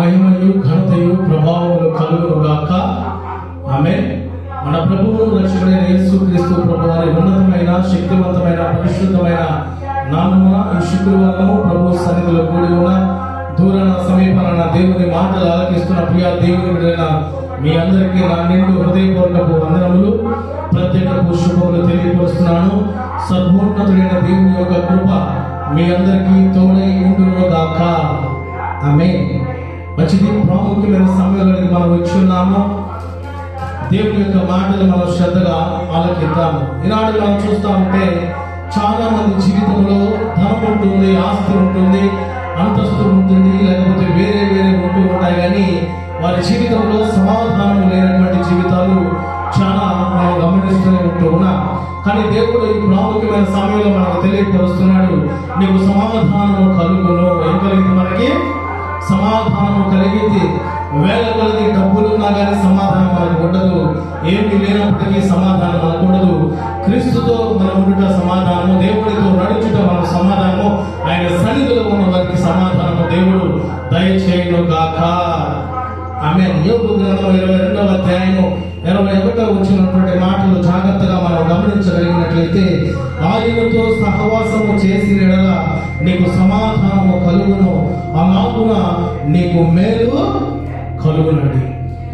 మహిమయు ఘనతయు ప్రభావములు కలుగును గాక ఆమె మన ప్రభువు రక్షకుడైన యేసు క్రీస్తు ప్రభు వారి ఉన్నతమైన శక్తివంతమైన పరిశుద్ధమైన నామమున ఈ శుక్రవారము ప్రభు సన్నిధిలో కూడి ఉన్న దూరణ సమీపన దేవుని మాటలు ఆలకిస్తున్న ప్రియ దేవుని బిడ్డలైన మీ అందరికీ నా నిండు హృదయపూర్వకపు వందనములు. ప్రత్యేకపు శుభములు తెలియపరుస్తున్నాను. సర్వోన్నతుడైన దేవుని యొక్క కృప మీ అందరికీ తోడై ఉండును దాకా ఆమె మంచిది ప్రాముఖ్యమైన సమయంలో మనం వచ్చి ఉన్నాము దేవుని యొక్క మాటలు మనం శ్రద్ధగా ఆలకిద్దాము. ఈనాడు మనం చూస్తా ఉంటే చాలా మంది జీవితంలో ధనం ఉంటుంది ఆస్తి ఉంటుంది అంతస్తు ఉంటుంది లేకపోతే వేరే వేరే ఉంటూ ఉంటాయి. కానీ వారి జీవితంలో సమాధానం లేనటువంటి జీవితాలు చాలా మనం గమనిస్తూనే ఉంటూ ఉన్నాం. కానీ దేవుడు ఈ ప్రాముఖ్యమైన సమయంలో మనకు తెలియపరుస్తున్నాడు నీకు సమాధానము కలుగును. ఏం కలిగింది మనకి? సమాధానము కలిగింది. వేల కొలది డబ్బులు ఉన్నా కానీ సమాధానం మనకు ఉండదు. ఏమి లేనప్పటికీ సమాధానం మనకు ఉండదు. క్రీస్తుతో మనం ఉండుట సమాధానము దేవుడితో నడుచుట మన సమాధానము. ఆయన సన్నిధిలో ఉన్న వారికి సమాధానము దేవుడు దయచేయను గాక ఆమె యోగు గ్రంథం ఇరవై రెండవ అధ్యాయము ఇరవై ఒకటో వచ్చినటువంటి మాటలు జాగ్రత్తగా మనం గమనించగలిగినట్లయితే ఆయనతో సహవాసము చేసి ఎడల నీకు సమాధానము కలుగును. అలాగున నీకు మేలు కలుగునండి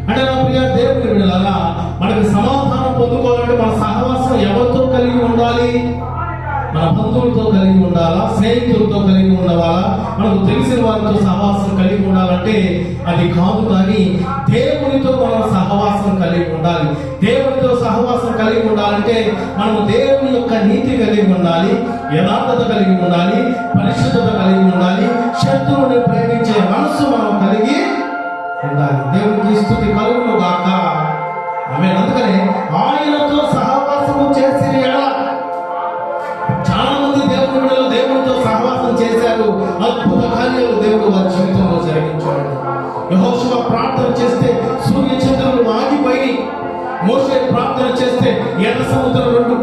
అంటే నా ప్రియ దేవుని విడలారా మనకి సమాధానం పొందుకోవాలంటే మన సహవాసం ఎవరితో కలిగి ఉండాలి? మన బంధువులతో కలిగి ఉండాలా స్నేహితులతో కలిగి ఉండవాలా? మనకు తెలిసిన వారితో సహవాసం కలిగి ఉండాలంటే అది కాదు కానీ దేవునితో మనం సహవాసం కలిగి ఉండాలి. దేవునితో సహవాసం కలిగి ఉండాలంటే మనము దేవుని యొక్క నీతి కలిగి ఉండాలి యథార్థత కలిగి ఉండాలి పరిశుద్ధత కలిగి ఉండాలి శత్రువుని ప్రేమించే మనస్సు మనం కలిగి ఉండాలి. దేవునికి స్థుతి కలుగును గాక. ఆమె అందుకనే ఆయనతో కార్యాలు వారి జీవితంలో జరిగించాడు యహోశివ ప్రార్థన చేస్తే సూర్య చంద్రులు ఆగిపోయి మోసే ప్రార్థన చేస్తే ఎర్ర సముద్రం రెండు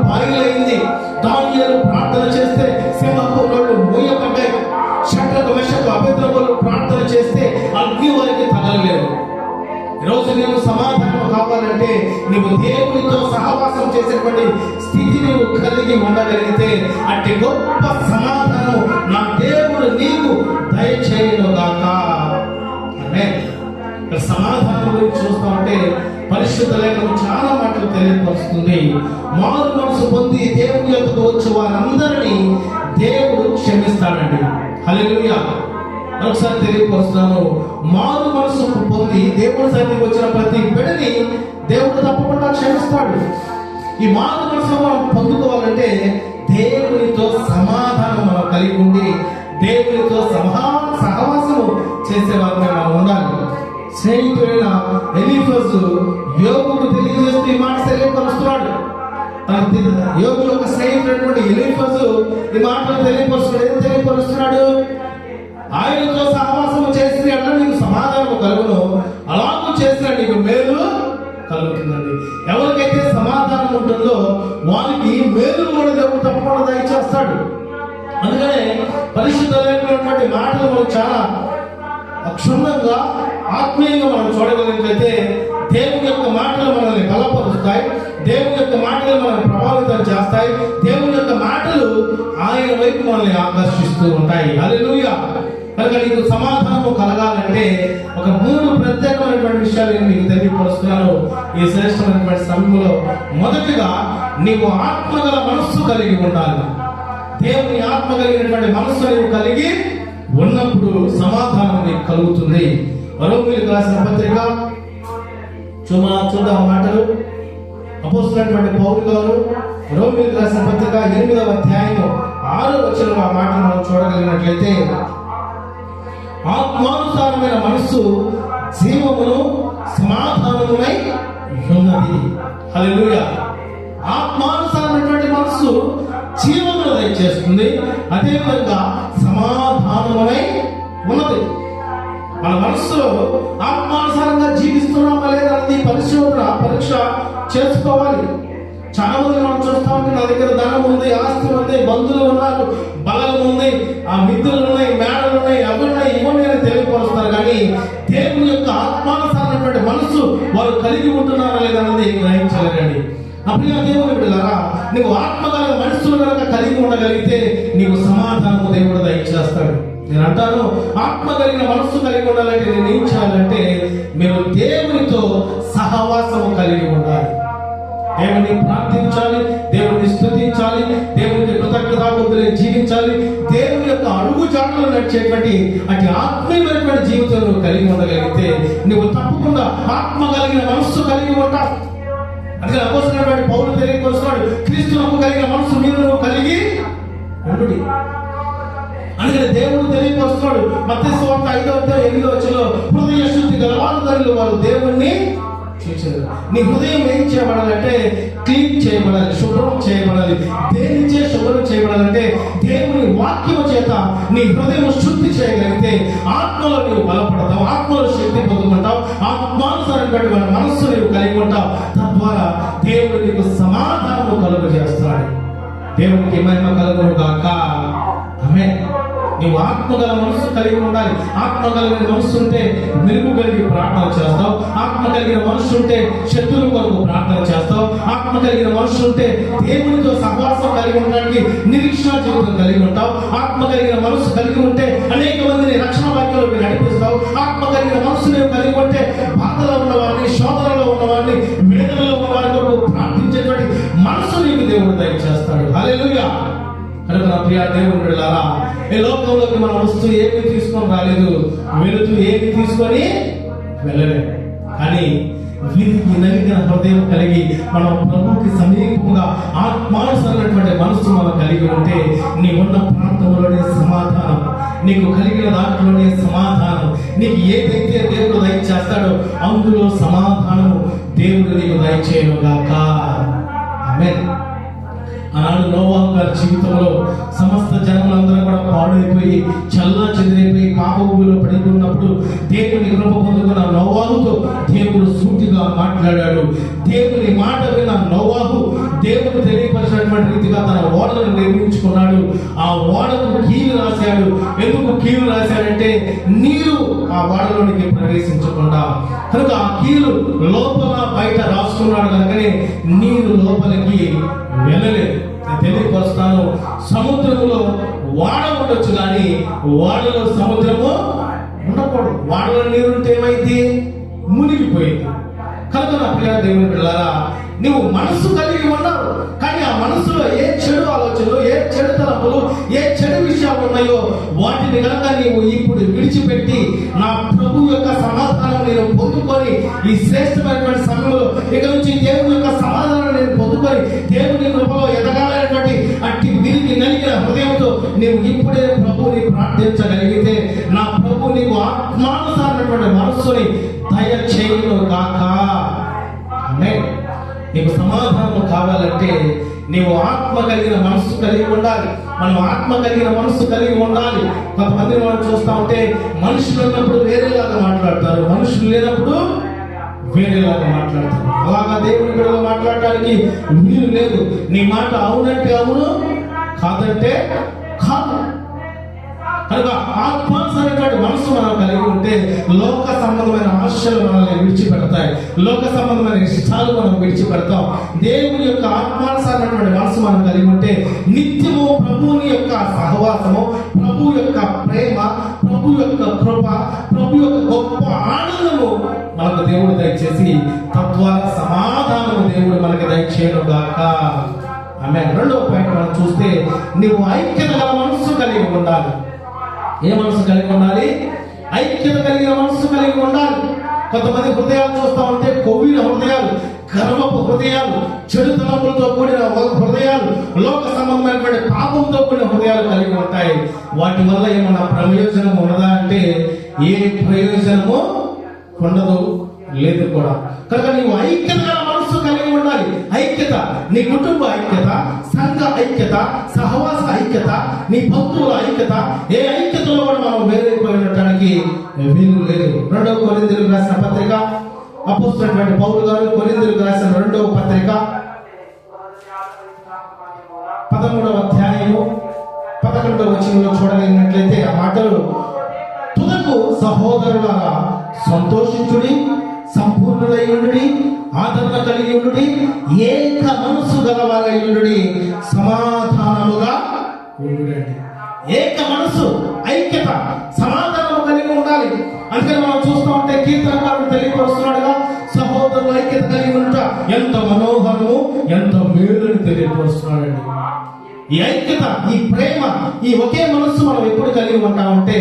ఉండాలంటే నువ్వు దేవునితో సహవాసం చేసేటువంటి స్థితి నువ్వు కలిగి ఉండగలిగితే అంటే గొప్ప సమాధానం నా దేవుడు నీకు దయచేయను గాక. అంటే సమాధానం గురించి చూస్తా ఉంటే పరిశుద్ధ లేఖనం చాలా మాటలు తెలియపరుస్తుంది. మారు మనసు పొంది దేవుని యొక్క వచ్చే వారందరినీ దేవుడు క్షమిస్తాడండి. హలో ఒకసారి తెలియపరుస్తున్నాను. మారు మనసు పొంది దేవుడి సన్నిధికి వచ్చిన ప్రతి బిడని దేవుడు తప్పకుండా క్షమిస్తాడు. ఈ మారు మనసు మనం పొందుకోవాలంటే దేవునితో సమాధానం మనం కలిగి ఉండి దేవునితో సమా సహవాసము చేసేవారిని మనం ఉండాలి. స్నేహితుడైన ఎలిఫస్ యోగుకు తెలియజేస్తూ ఈ మాట తెలియపరుస్తున్నాడు. తన ఒక యోగు యొక్క స్నేహితుడైనటువంటి ఎలిఫస్ ఈ మాటలు తెలియపరుస్తున్నాడు ఏం తెలియపరుస్తున్నాడు? ఆయనతో సహవాసము చేసిన అట్లా నీకు సమాధానము కలుగును. అలాగూ చేసిన నీకు మేలు కలుగుతుందండి. ఎవరికైతే సమాధానం ఉంటుందో వారికి మేలు కూడా దేవుడు తప్పకుండా దయచేస్తాడు. అందుకనే పరిశుద్ధమైనటువంటి మాటలు మనం చాలా క్షుణ్ణంగా ఆత్మీయంగా మనం చూడగలిగినట్లయితే దేవుని యొక్క మాటలు మనల్ని బలపరుస్తాయి. దేవుని యొక్క మాటలు మనల్ని ప్రభావితం చేస్తాయి. దేవుని యొక్క మాటలు ఆయన వైపు మనల్ని ఆకర్షిస్తూ ఉంటాయి. హల్లెలూయా! కనుక నీకు సమాధానము కలగాలంటే ఒక మూడు ప్రత్యేకమైనటువంటి విషయాలు నేను మీకు తెలియపరుస్తున్నాను. ఈ శ్రేష్టమైనటువంటి సమయంలో మొదటిగా నీవు ఆత్మగల మనస్సు కలిగి ఉండాలి. దేవుని ఆత్మ కలిగినటువంటి మనస్సు నీవు కలిగి ఉన్నప్పుడు సమాధానం నీకు కలుగుతుంది. రోమిలకు రాసిన పత్రిక చుమా చూద్దాం మాటలు. అపోస్తున్నటువంటి పౌరులు గారు రోమిలకు రాసిన పత్రిక ఎనిమిదవ అధ్యాయం ఆరు వచ్చిన ఆ మాటలు మనం చూడగలిగినట్లయితే ఆత్మానుసారమైన మనస్సు జీవమును సమాధానమునై ఉన్నది. హల్లెలూయా. ఆత్మానుసారమైనటువంటి మనస్సు జీవమును దయచేస్తుంది. అదేవిధంగా సమాధానమునై ఉన్నది. మన మనస్సులో ఆత్మానుసారంగా జీవిస్తున్నామా లేదా అన్నది పరిశోధన పరీక్ష చేసుకోవాలి. చాలా మంది మనం చూస్తా ఉంటే నా దగ్గర ధనం ఉంది ఆస్తి ఉంది బంధువులు ఉన్నారు బలం ఉంది ఆ మిత్రులు ఉన్నాయి మేడలు ఉన్నాయి అవి తెలియపరుస్తారు కానీ దేవుని యొక్క ఆత్మానుసారమైనటువంటి మనసు వారు కలిగి ఉంటున్నారా లేదన్నది గ్రహించలేరండి. అప్పుడు దేవుని బిడ్డలారా నీవు ఆత్మగల మనస్సును కనుక కలిగి ఉండగలిగితే నీకు సమాధానము దేవుడు దయచేస్తాడు. నేను అంటాను ఆత్మ కలిగిన మనస్సు కలిగి ఉండాలంటే నేను ఏం చేయాలంటే మేము దేవునితో సహవాసము కలిగి ఉండాలి. దేవుని ప్రార్థించాలి దేవుని స్థుతించాలి దేవునికి కృతజ్ఞతాబుద్ధులే జీవించాలి అడుగు జాడలు నడిచేటువంటి అటు ఆత్మీయమైనటువంటి జీవితం నువ్వు కలిగి ఉండగలిగితే నువ్వు తప్పకుండా ఆత్మ కలిగిన మనస్సు కలిగి ఉంటావు. అందుకే అపోసినటువంటి పౌరులు తెలియకొస్తున్నాడు క్రీస్తు నమ్ము కలిగిన మనస్సు మీరు నువ్వు కలిగి ఉండు అందుకని దేవుడు తెలియకొస్తున్నాడు మత్స్య వార్త ఐదో ఎనిమిదో వచ్చలో హృదయ శుద్ధి గల వారు వారు దేవుణ్ణి చూచారు నీ హృదయం ఏం చేయబడాలంటే క్లీన్ చేయబడాలి శుభ్రం చేయబడాలి. దేనిచే శుభ్రం చేయబడాలంటే దేవుని వాక్యము చేత నీ హృదయం శుద్ధి చేయగలిగితే ఆత్మలో నీవు బలపడతావు ఆత్మలో శక్తి పొందుకుంటావు ఆత్మానుసారమైనటువంటి మన మనస్సు నీవు కలిగి ఉంటావు. తద్వారా దేవుడు నీకు సమాధానము కలుగు చేస్తాడు దేవునికి మహిమ కలుగును కాక ఆమె నీవు ఆత్మగల మనసు కలిగి ఉండాలి. ఆత్మ కలిగిన మనసు ఉంటే మెరుగు కలిగి ప్రార్థన చేస్తావు. ఆత్మ కలిగిన మనసు ఉంటే శత్రువుల కొరకు ప్రార్థన చేస్తావు. ఆత్మ కలిగిన మనసు ఉంటే దేవునితో సహవాసం కలిగి ఉండడానికి నిరీక్షణ జీవితం కలిగి ఉంటావు. ఆత్మ కలిగిన మనసు కలిగి ఉంటే అనేక మందిని రక్షణ వాక్యంలో నడిపిస్తావు. ఆత్మ కలిగిన మనసుని కలిగి ఉంటే బాధలో ఉన్న వారిని శోధనలో ఉన్న వారిని వేదనలో ఉన్న వారి కొరకు ప్రార్థించేటువంటి మనసు నీకు దేవుడు దయచేస్తాడు. హల్లెలూయా. కనుక నా ప్రియా దేవుని ఈ లోకంలోకి మనం వస్తూ ఏమి తీసుకొని రాలేదు వెళుతూ ఏమి తీసుకొని వెళ్ళలేదు. కానీ వీరికి నలిగిన హృదయం కలిగి మనం ప్రభుకి సమీపంగా ఆత్మానుసరైనటువంటి మనస్సు మనం కలిగి ఉంటే నీ ఉన్న ప్రాంతంలోనే సమాధానం నీకు కలిగిన దాంట్లోనే సమాధానం నీకు ఏదైతే దేవుడు దయచేస్తాడో అందులో సమాధానము దేవుడు నీకు దయచేయను గాక ఆమేన్. ఆనాడు నోవాహు గారి జీవితంలో సమస్త జనములందరూ కూడా పాడైపోయి చల్లా చెదిరైపోయి పాపభూమిలో పడిపోయినప్పుడు దేవుని కృప పొందుకున్న నోవాహుతో దేవుడు సూటిగా మాట్లాడాడు. దేవుని మాట విన్న నోవాహు దేవుడు తెలియపరిచినటువంటి రీతిగా తన ఓడను నిర్మించుకున్నాడు. ఆ ఓడకు కీలు రాశాడు. ఎందుకు కీలు రాశాడంటే నీరు ఆ ఓడలోనికి ప్రవేశించకుండా. కనుక ఆ కీలు లోపల బయట రాసుకున్నాడు కనుకనే నీరు లోపలికి వెళ్ళలేదు. తెలియపరుస్తాను. సముద్రములో వాడ ఉండొచ్చు కానీ వాడలో సముద్రము ఉండకూడదు. వాడలో నీరుంటే ఏమైంది మునిగిపోయింది. కనుక నా ప్రియ దేవుని పిల్లారా నువ్వు మనసు కలిగి ఉన్నావు కానీ ఆ మనసులో ఏ చెడు ఆలోచనలు ఏ చెడు తలపులు ఏ చెడు విషయాలు ఉన్నాయో వాటిని కనుక నీవు ఇప్పుడు విడిచిపెట్టి నా ప్రభు యొక్క సమాధానం నేను పొందుకొని ఈ శ్రేష్టమైనటువంటి సమయంలో ఇక నుంచి దేవుని యొక్క సమాధానం నేను పొందుకొని దేవుని కృపలో ఎదగాలనేటువంటి హృదయంతో నీవు ఇప్పుడే ప్రభువుని ప్రార్థించగలిగితే నా ప్రభు నీకు ఆత్మానుసారమైనటువంటి మనస్సుని దయచేయును కాక నీకు సమాధానం కావాలంటే నీవు ఆత్మ కలిగిన మనస్సు కలిగి ఉండాలి. మనం ఆత్మ కలిగిన మనస్సు కలిగి ఉండాలి. కొంతమంది మనం చూస్తా ఉంటే మనుషులు ఉన్నప్పుడు వేరేలాగా మాట్లాడతారు. మనుషులు లేనప్పుడు వేరేలాగా మాట్లాడతారు. అలాగా దేవుని బిడ్డలు మాట్లాడటానికి వీలు లేదు. నీ మాట అవునంటే అవును కాదంటే కాదు. కనుక ఆత్మానుసరైనటువంటి మనసు మనం కలిగి ఉంటే లోక సంబంధమైన ఆశలు మనల్ని విడిచిపెడతాయి. లోక సంబంధమైన ఇష్టాలు మనం విడిచిపెడతాం. దేవుని యొక్క ఆత్మానుసరైనటువంటి మనసు మనం కలిగి ఉంటే నిత్యము ప్రభువుని యొక్క సహవాసము ప్రభు యొక్క ప్రేమ ప్రభు యొక్క కృప ప్రభు యొక్క గొప్ప ఆనందము మనకు దేవుడు దయచేసి తద్వారా సమాధానము దేవుడు మనకి దయచేయను గాక ఆమె రెండవ పాయింట్ మనం చూస్తే నీవు ఐక్యత గల మనస్సు కలిగి ఉండాలి. ఏ మనసు కలిగి ఉండాలి? ఐక్యత కలిగిన మనసు కలిగి ఉండాలి. కొంతమంది హృదయాలు చూస్తా ఉంటే కొవ్విన హృదయాలు గర్వపు హృదయాలు చెడు తలపులతో కూడిన హృదయాలు లోక సంబంధమైనటువంటి పాపంతో కూడిన హృదయాలు కలిగి ఉంటాయి. వాటి వల్ల ఏమన్నా ప్రయోజనం ఉన్నదా అంటే ఏ ప్రయోజనము ఉండదు లేదు కూడా. కనుక నీవు ఐక్యత మనస్సు కలిగి ఉండాలి. ఐక్యత. నీ కుటుంబ ఐక్యత సంఘ ఐక్యత సహవాస ఐక్యత నీ భక్తుల ఐక్యత ఏ ఐక్యతలో కూడా మనం వేరైపోయినటానికి వీలు లేదు. రెండవ కొరిందులకు రాసిన పత్రిక అపోస్తున్నటువంటి పౌరులు గారు కొరిందులకు రాసిన రెండవ పత్రిక పదమూడవ అధ్యాయము పదకొండవ వచనంలో చూడగలిగినట్లయితే ఆ మాటలు తుదకు సహోదరులారా సంతోషించుడి సంపూర్ణులై ఉండుడి ఆదరణ కలిగి ఉండుడి ఏక మనసు గలవారై ఉండుడి సమాధానముగా ఉండుడండి. ఏక మనసు ఐక్యత సమాధానం కలిగి ఉండాలి. అందుకని మనం చూస్తూ ఉంటే కీర్తనకారుడు తెలియపరుస్తున్నాడుగా సహోదరుల ఐక్యత కలిగి ఉంట ఎంత మనోహరము ఎంత మేలుని తెలియపరుస్తున్నాడండి. ఈ ఐక్యత ఈ ప్రేమ ఈ ఒకే మనస్సు మనం ఎప్పుడు కలిగి ఉంటామంటే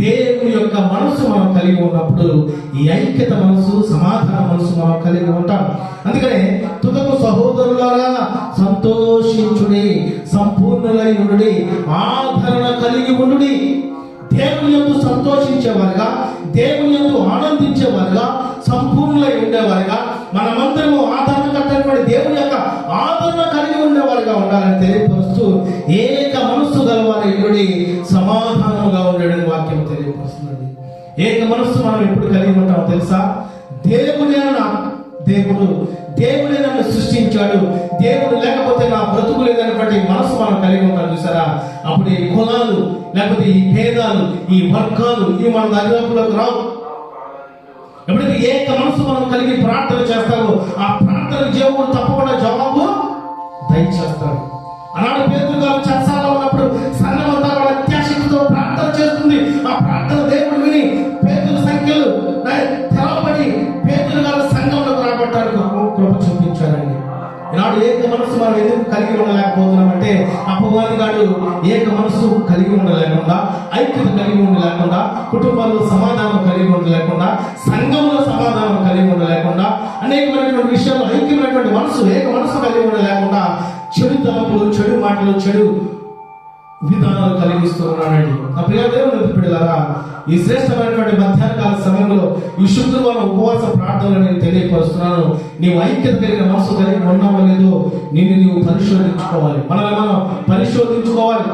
దేవుని యొక్క మనసు మనం కలిగి ఉన్నప్పుడు ఈ ఐక్యత మనసు సమాధాన మనసు మనం కలిగి ఉంటాం. అందుకనే తుదకు సహోదరులారా సంతోషించుడి సంపూర్ణులై ఉండుడి ఆదరణ కలిగి ఉండుడి. దేవుని ఎందు సంతోషించేవారుగా దేవుని ఎందు ఆనందించేవారుగా సంపూర్ణులై ఉండేవారుగా మనమందరము ఆదరణకర్తైనటువంటి దేవుని యొక్క ఆదరణ కలిగి ఉండేవారుగా ఉండాలని తెలియపరుస్తూ ఏక మనస్సు గలవారి ఇల్లుడి సమాధానముగా ఉండడం వాక్యం తెలియపరుస్తున్నది. ఏక మనస్సు మనం ఎప్పుడు కలిగి ఉంటామో తెలుసా? దేవుడే నా దేవుడు దేవుడే నన్ను సృష్టించాడు దేవుడు లేకపోతే నా బ్రతుకు లేదన్నటువంటి మనసు మనం కలిగి ఉంటాం చూసారా? అప్పుడు ఈ కులాలు లేకపోతే ఈ భేదాలు ఈ వర్గాలు ఇవి మన దరిదాపులకు రావు. ఎప్పుడైతే ఏక మనసు మనం కలిగి ప్రార్థన చేస్తామో ఆ ప్రార్థన దేవుడు తప్పకుండా జవాబు దయచేస్తాడు. అలాంటి పేదలు గారు చర్చాలో ఉన్నప్పుడు ఏక మనసు మనం ఎందుకు కలిగి ఉండలేకపోతున్నాం అంటే అపవాది గాడు ఏక మనసు కలిగి ఉండలేకుండా ఐక్యత కలిగి ఉండలేకుండా కుటుంబాల్లో సమాధానం కలిగి ఉండలేకుండా సంఘంలో సమాధానం కలిగి ఉండలేకుండా అనేకమైనటువంటి విషయంలో ఐక్యమైనటువంటి మనసు ఏక మనసు కలిగి ఉండలేకుండా చెడు తలపులు చెడు మాటలు చెడు విధానాలు కలిగిస్తూ ఉన్నాడండి నా ప్రియ దేవుని బిడ్డలారా ఈ శ్రేష్టమైనటువంటి మధ్యాహ్న కాల సమయంలో ఈ శుక్రవారం ఉపవాస ప్రార్థనలు నేను తెలియపరుస్తున్నాను. నీవు ఐక్యత కలిగిన మనసు కలిగి ఉన్నావో లేదో నిన్ను నీవు పరిశోధించుకోవాలి. మనల్ని మనం పరిశోధించుకోవాలి.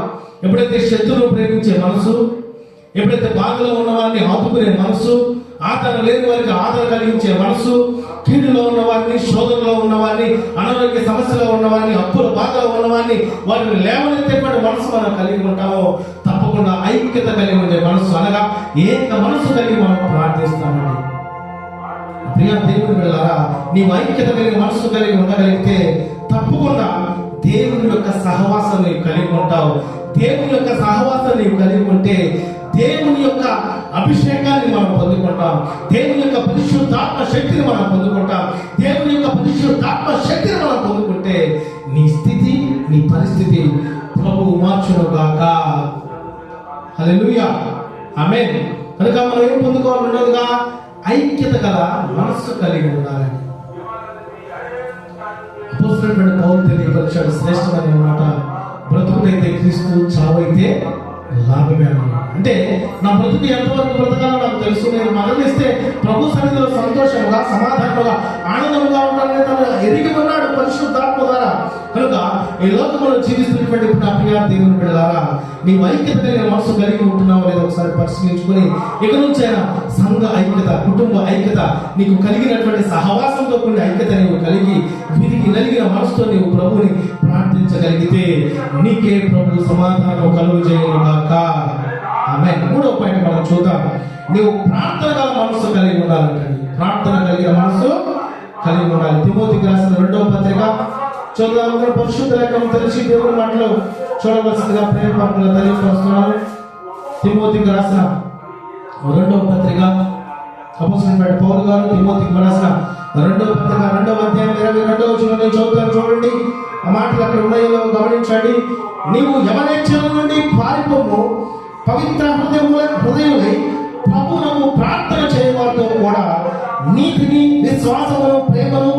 ఎప్పుడైతే శత్రువును ప్రేమించే మనసు ఎప్పుడైతే బాధలో ఉన్న వారిని ఆపుకునే మనసు ఆదరణ లేని వారికి ఆదరణ కలిగించే మనసు కీడులో ఉన్న వారిని శోధనలో ఉన్నవారిని అనారోగ్య సమస్యలో ఉన్నవారిని అప్పుల బాధలో ఉన్నవారిని వారిని వారిని లేవనెత్తేటువంటి మనసు మనం కలిగి ఉంటామో తప్పకుండా ఐక్యత కలిగి ఉండే మనసు అనగా ఏక మనసు కలిగి మనం ప్రార్థిస్తామండి. ప్రియా దేవుని వెళ్ళారా నీవు ఐక్యత కలిగి మనసు కలిగి ఉండగలిగితే తప్పకుండా దేవుని యొక్క సహవాసం నీవు కలిగి ఉంటావు. దేవుని యొక్క సహవాసం నీవు కలిగి ఉంటే దేవుని యొక్క అభిషేకాన్ని మనం పొందుకుంటాం. దేవుని యొక్క పరిశుద్ధాత్మ శక్తిని మనం పొందుకుంటాం. దేవుని యొక్క పరిశుద్ధాత్మ శక్తిని మనం పొందుకుంటే నీ స్థితి నీ పరిస్థితి ప్రభు మార్చును గాక. హల్లెలూయా. ఆమె కనుక మనం ఏం పొందుకోవాలి? ఉండదుగా ఐక్యత గల మనస్సు కలిగి ఉండాలని. అపోస్తులైనటువంటి పౌలు తెలియపరిచాడు శ్రేష్టమైన మాట. బ్రతుకుడైతే క్రీస్తు చావైతే లాభమే అంటే నా బ్రతుకు ఎంతవరకు బ్రతకాలో నాకు తెలుసు. నేను మరణిస్తే ప్రభు సన్నిధిలో సంతోషంగా సమాధానంగా ఆనందంగా ఉండాలని తను ఎరిగి ఉన్నాడు పరిశుద్ధాత్మ ద్వారా. కనుక ఈ లోకంలో జీవిస్తున్నటువంటి ఇప్పుడు నా దేవుని బిడ్డలారా నీ ఐక్యత కలిగిన మనసు కలిగి ఉంటున్నావో లేదా ఒకసారి పరిశీలించుకొని ఇక నుంచైనా సంఘ ఐక్యత కుటుంబ ఐక్యత నీకు కలిగినటువంటి సహవాసంతో కూడిన ఐక్యత నీవు కలిగి విరిగి నలిగిన మనసుతో నీవు ప్రభుని ప్రార్థించగలిగితే నీకే ప్రభు సమాధానం కలుగు చేయను చేయనుగాక. ఆమె మూడో పాయింట్ మనం చూద్దాం. నీవు ప్రార్థన గల మనసు కలిగి ఉండాలంటండి ప్రార్థన కలిగిన మనసు కలిగి ఉండాలి. తిమోతికి రాసిన రెండవ పత్రిక చూద్దాం పరిశుద్ధ లేఖనం తెలిసి దేవుని మాటలు చూడవలసిందిగా ప్రేమ ప్రేమపరంగా తెలియపరుస్తున్నాను తిమోతికి రాసిన రెండవ పత్రిక అపోసినటువంటి పౌరు గారు తిమోతికి రాసిన రెండవ పత్రిక రెండవ అధ్యాయం ఇరవై రెండవ వచ్చిన చదువుతాను చూడండి. ఆ మాటలు అక్కడ ఉన్నాయో గమనించండి. నీవు యవనేచ్ఛల నుండి పారిపోము. పవిత్ర హృదయముల హృదయులై ప్రభువునకు ప్రార్థన చేయవారితో కూడా నీతిని విశ్వాసమును ప్రేమను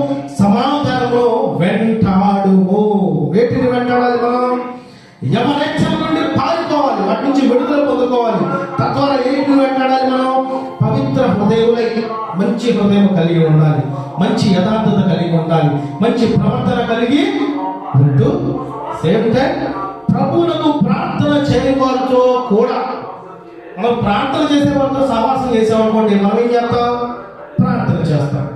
మంచి హృదయం కలిగి ఉండాలి. మంచి యథార్థత కలిగి ఉండాలి. మంచి ప్రవర్తన కలిగి ఉంటూ సేమ్ టైం ప్రభువునకు ప్రార్థన చేయవారితో కూడా. మనం ప్రార్థన చేసే వాళ్ళతో సహవాసం చేసామనుకోండి మనం ఏం చేస్తాం? ప్రార్థన చేస్తాం.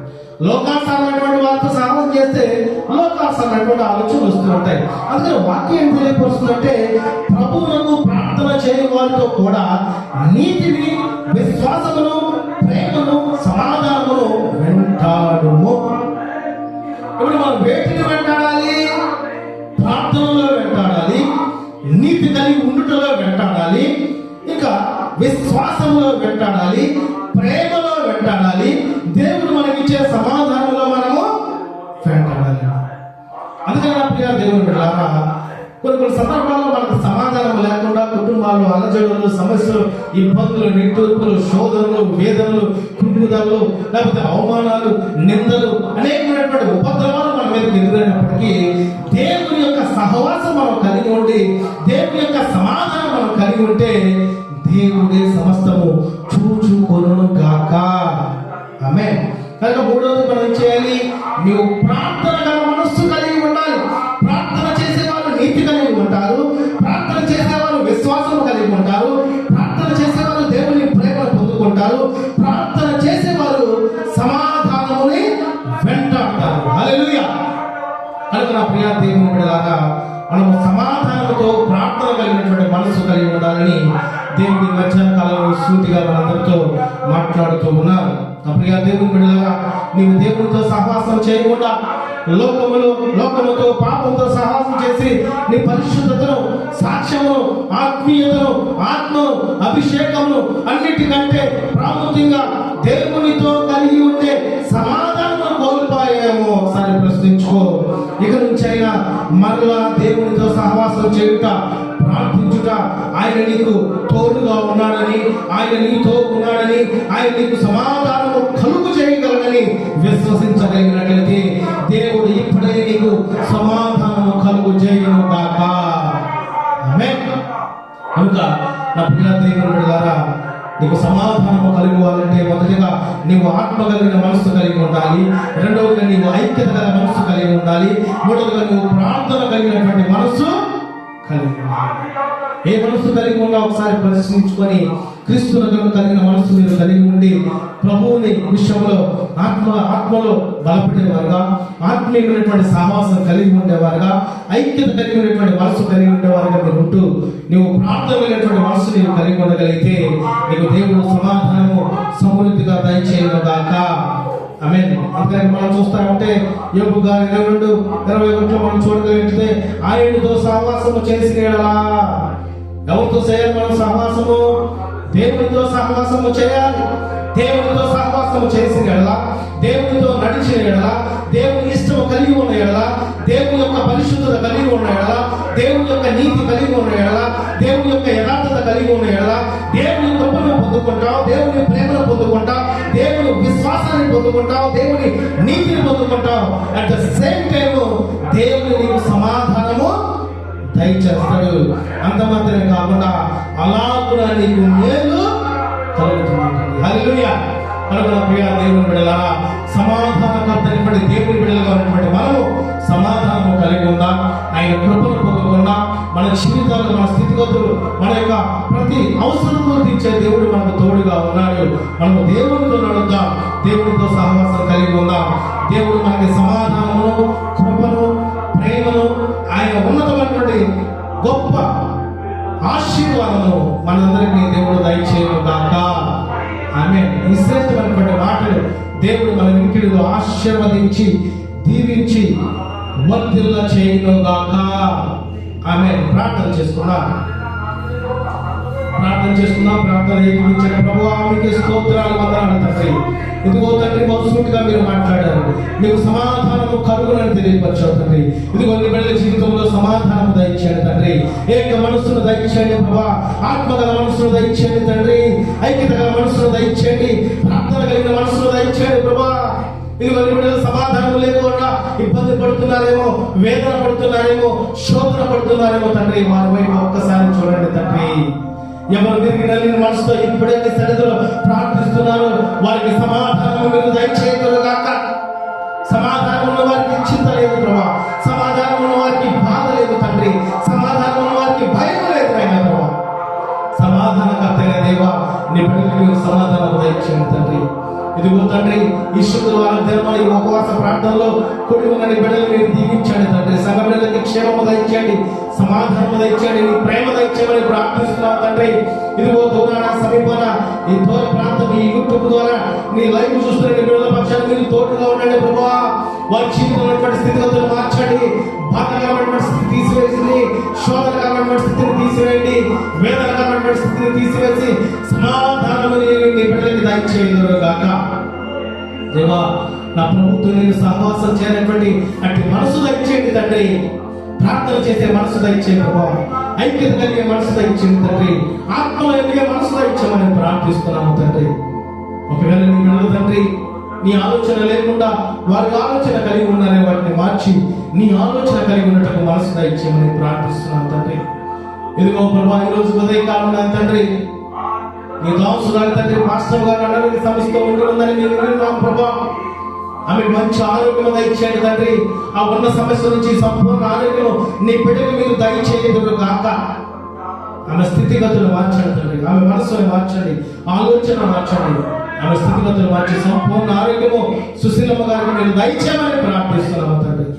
లోకాసారమైనటువంటి వాళ్ళతో సహవాసం చేస్తే లోకాసారమైనటువంటి ఆలోచనలు వస్తూ ఉంటాయి. అందుకని వాక్యం ఏం తెలియపరుస్తుందంటే ప్రభువులకు ప్రార్థన చేయని వారితో కూడా నీతిని విశ్వాసమును పాదాలను వెంటాడుము. ఇప్పుడు మనం వేటిని వెంటాడాలి? ప్రార్థనలో వెంటాడాలి? నీతి కలిగి ఉండుటలో వెంటాడాలి? ఇంకా విశ్వాసంలో వెంటాడాలి? ప్రేమలో వెంటాడాలి? దేవుడు మనకిచ్చే సమాధానంలో మనము వెంటాడాలి. అందుకని ప్రియ దేవుడు కొన్ని కొన్ని సందర్భాల్లో కుటుంబాలు అలజడులు సమస్యలు ఇబ్బందులు నిట్టూర్పులు శోధనలు వేదనలు కుంగుదలు లేకపోతే అవమానాలు నిందలు అనేకమైనటువంటి ఉపద్రవాలు మన మీద ఎదురైనప్పటికీ దేవుని యొక్క సహవాసం మనం కలిగి ఉండి దేవుని యొక్క సమాధానం మనం కలిగి ఉంటే దేవుడే సమస్తము చూచుకొను గాక. ఆమె కనుక మూడోది మనం చేయాలి? నీవు ప్రార్థన మనస్సు కలిగి పొందుకుంటారు ప్రార్థన చేసేవారు సమాధానముని వెంటాడతారు హల్లెలూయా. కనుక నా ప్రియ దేవుని బిడ్డలారా మనము సమాధానంతో ప్రార్థన కలిగినటువంటి మనసు కలిగి ఉండాలని దేవుడి మధ్యాహ్న కాలంలో సూటిగా మనందరితో మాట్లాడుతూ ఉన్నారు నా ప్రియ దేవుని బిడ్డలారా నీవు దేవునితో సహవాసం చేయకుండా లోకములు లోకముతో పాపంతో సహాసం చేసి నీ పరిశుద్ధతను సాక్ష్యమును ఆత్మీయతను ఆత్మను అభిషేకమును అన్నిటికంటే ప్రాముఖ్యంగా దేవునితో కలిగి ఉండే సమాధానం కోల్పోయాము ఒకసారి ప్రశ్నించుకో. ఇక నుంచి అయినా మరలా దేవునితో సహవాసం చేయుట ప్రార్థించుట ఆయన నీకు తోడుగా ఉన్నాడని ఆయన నీతో ఉన్నాడని ఆయన నీకు సమాధానము కలుగు చేయగలడని విశ్వసించగలిగినట్లయితే దేవుడు ఇప్పుడే నీకు సమాధానము కలుగు చేయను కాక కనుక నా ప్రియ దేవుని ద్వారా నీకు సమాధానము కలిగి మొదటిగా నీవు ఆత్మ కలిగిన మనసు కలిగి ఉండాలి. రెండవదిగా నీవు ఐక్యత గల మనసు కలిగి ఉండాలి. మూడవదిగా నువ్వు ప్రార్థన కలిగినటువంటి మనస్సు కలిగి ఏ మనసు కలిగి ఉన్నా ఒకసారి ప్రశ్నించుకొని క్రీస్తునకు కలిగిన మనసు మీరు కలిగి ఉండి ప్రభువుని విషయంలో ఆత్మ ఆత్మలో బలపడేవారుగా ఆత్మీయమైనటువంటి సహవాసం కలిగి ఉండేవారుగా ఐక్యత కలిగి ఉన్నటువంటి మనసు కలిగి ఉండేవారుగా మీరు ఉంటూ నీవు ప్రార్థమైనటువంటి మనసు నీవు కలిగి ఉండగలిగితే నీకు దేవుడు సమాధానము సమృద్ధిగా దయచేయను ఆమె మనం చూస్తా ఉంటే యోగు గారు ఇరవై రెండు ఇరవై ఒకటిలో మనం చూడగలిగితే ఆయనతో సహవాసము చేసిన ఎవరితో చేయాలి మనం సహవాసము? దేవునితో సహవాసము చేయాలి. దేవునితో సహవాసము చేసిన ఎడల దేవునితో నడిచిన ఎడల దేవుని ఇష్టము కలిగి ఉన్న ఎడల దేవుని యొక్క పరిశుద్ధత కలిగి ఉన్న ఎడల దేవుని యొక్క నీతి కలిగి ఉన్న ఎడల దేవుని యొక్క యథార్థత కలిగి ఉన్న ఎడల దేవుని యొక్క పొందుకుంటావు దేవుని ప్రేమను పొందుకుంటావు దేవుని విశ్వాసాన్ని పొందుకుంటావు దేవుని నీతిని పొందుకుంటావు. అట్ ద సేమ్ టైం దేవుని నీకు సమాధానము దయచేస్తాడు. అంత మాత్రమే కాకుండా అలా కూడా నీకు మేలు కలుగుతుంది. హల్లెలూయా కనుక నా ప్రియ దేవుని బిడ్డలారా సమాధానకర్తైనటువంటి దేవుని బిడ్డలుగా ఉన్నటువంటి మనము సమాధానము కలిగి ఉందా. ఆయన కృపను పొందుకున్నా మన జీవితాలు మన స్థితిగతులు మన యొక్క ప్రతి అవసరము తీర్చే దేవుడు మనకు తోడుగా ఉన్నాడు. మనము దేవునితో నడుద్దాం. దేవునితో సహవాసం కలిగి ఉందాం. దేవుడు మనకి సమాధానము కృపను ప్రేమను ఆయన ఉన్నతమైనటువంటి గొప్ప ఆశీర్వాదము మనందరికీ దేవుడు దయచేయను కాక ఆమె ఈ మాటలు దేవుడు మన ఇంటిలో ఆశీర్వదించి దీవించి వర్ధిల్ల చేయను గాక ఆమె ప్రార్థన చేసుకున్నాం ప్రార్థన చేస్తున్నాం ప్రార్థన ఏకీపించిన ప్రభు ఆమెకి స్తోత్రాలు వందనాలు తండ్రి. ఇదిగో తండ్రి మనస్ఫూర్తిగా మీరు మాట్లాడారు. మీకు సమాధానము కనుగొనని తెలియపరిచారు తండ్రి. ఇదిగో నీ బిడ్డల జీవితంలో సమాధానం దయచేయండి తండ్రి. ఏక మనస్సును దయచేయండి ప్రభా. ఆత్మగల మనస్సును దయచేయండి తండ్రి. ఐక్యత గల మనస్సును దయచేయండి. ప్రార్థన కలిగిన మనస్సును దయచేయండి ప్రభా. ఇదిగో నీ బిడ్డలు సమాధానం లేకుండా ఇబ్బంది పడుతున్నారేమో వేదన పడుతున్నారేమో శోధన పడుతున్నారేమో తండ్రి. వారి వైపు ఒక్కసారి చూడండి తండ్రి. ఎవరు తిరిగి నల్లిన మనసుతో ఇప్పుడైతే నీ సన్నిధిలో ప్రార్థిస్తున్నారు వారికి సమాధానం మీరు దయచేయగలరు కాక సమాధానం ఉన్న వారికి చింత లేదు ప్రభా. సమాధానం ఉన్న వారికి బాధ లేదు తండ్రి. సమాధానం ఉన్న వారికి భయం లేదు ఆయన ప్రభా. సమాధానకర్తైన దేవ నీ బిడ్డలకు మీరు సమాధానం దయచేయండి తండ్రి. ఇదిగో తండ్రి ఈ శుక్రవారం దినమా ఈ ఉపవాస ప్రార్థనలో కూడి ఉన్న బిడ్డలు మీరు దీవించండి తండ్రి. సంఘ బిడ్డలకి క్షేమము దయచేయండి సమాధానము దయచేయండి నీ ప్రేమ దయచేయమని ప్రార్థిస్తున్నాం పై ఇదిగో దూరాన సమీపాన ఈ తోట ప్రాంతం ఈ యూట్యూబ్ ద్వారా నీ లైవ్ చూస్తున్న నీ బిడ్డల పక్షాన్ని మీరు తోడుగా ఉండండి ప్రభా. వారి జీవితంలో స్థితిగతులు మార్చండి. బాధకరమైనటువంటి స్థితి తీసివేసింది శోధకరమైనటువంటి స్థితిని తీసివేయండి. వేదకరమైనటువంటి స్థితిని తీసివేసి సమాధానము నీ బిడ్డలకి దయచేయుదురు గాక దేవా నా ప్రభుత్వం నేను సహవాసం చేయనటువంటి అట్టి మనసు దయచేయండి తండ్రి. ప్రార్థన చేసే మనసు దయచేయండి ప్రభావం ఐక్యత కలిగే మనసు ఇచ్చిన తండ్రి. ఆత్మలో ఎదిగే మనసు ఇచ్చామని ప్రార్థిస్తున్నాము తండ్రి. ఒకవేళ నీ బిడ్డలు తండ్రి నీ ఆలోచన లేకుండా వారి ఆలోచన కలిగి ఉన్నారని వాటిని మార్చి నీ ఆలోచన కలిగి ఉన్నట్టు మనసు దయచేయమని ప్రార్థిస్తున్నాను తండ్రి. ఇదిగో ప్రభా ఈ రోజు ఉదయకాలం తండ్రి నీ దాసు తండ్రి మాస్టర్ గారు అన్నది సమస్యతో ఉండి ఉందని నేను విన్నాం ప్రభా. ఆమె మంచి ఆరోగ్యం దయచేయండి తండ్రి. ఆ ఉన్న సమస్య నుంచి సంపూర్ణ ఆరోగ్యం నీ బిడ్డకు మీరు దయచేయదు కాక ఆమె స్థితిగతులు మార్చండి తండ్రి. ఆమె మనసుని మార్చండి. ఆలోచన మార్చండి. ఆమె స్థితిగతులు మార్చి సంపూర్ణ ఆరోగ్యము సుశీలమ్మ గారికి మీరు దయచేయమని ప్రార్థిస్తున్నాము తండ్రి.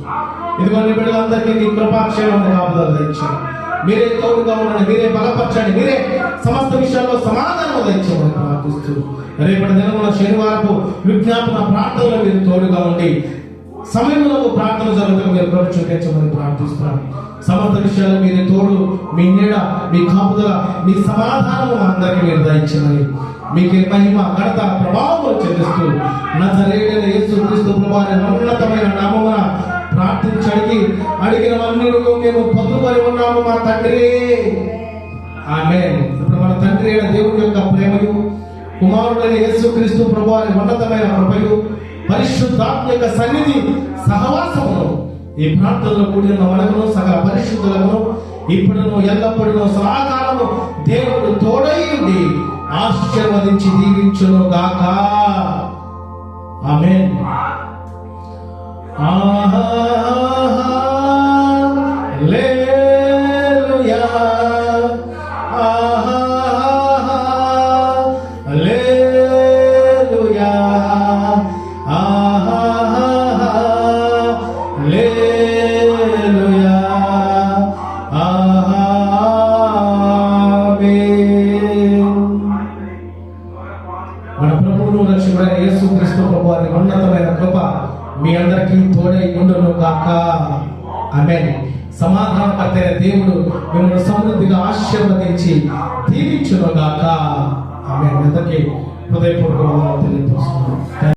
ఇదిగో నీ బిడ్డలందరికీ నీ కృపాక్షేమం కాపుదలు దయచేయండి. మీరే తోడుగా ఉండండి మీరే బలపరచండి మీరే సమస్త విషయాల్లో సమాధానం దయచేయమని ప్రార్థిస్తూ రేపటి దినమున శనివారపు విజ్ఞాపన ప్రార్థనలో మీరు తోడుగా ఉండి సమయంలో ప్రార్థన జరుగుతుంది మీరు ప్రభు చూపించమని ప్రార్థిస్తున్నాను సమస్త విషయాలు మీరే తోడు మీ నీడ మీ కాపుదల మీ సమాధానము అందరికీ మీరు దయచమని మీకే మహిమ ఘనత ప్రభావం చెల్లిస్తూ నజరేడైన యేసు క్రీస్తు ప్రభావ ఉన్నతమైన నామమున ప్రార్థించడికి అడిగినవన్నీ మేము పొందుకొని ఉన్నాము మా తండ్రి. ఆమె ఇప్పుడు మన తండ్రి అయిన దేవుడి యొక్క ప్రేమయు కుమారుడైన యేసు క్రీస్తు అనే ఉన్నతమైన కృపయు పరిశుద్ధాత్మ యొక్క సన్నిధి సహవాసమును ఈ ప్రార్థనలో కూడిన మనకును సకల పరిశుద్ధులను ఇప్పుడును ఎల్లప్పుడూ సదాకాలము దేవుడు తోడై ఉండి ఆశీర్వదించి దీవించును గాక ఆమేన్. ఆహా. ఆశీర్వదించి దీవించునుగాక. ఆమె అందరికీ హృదయపూర్వకంగా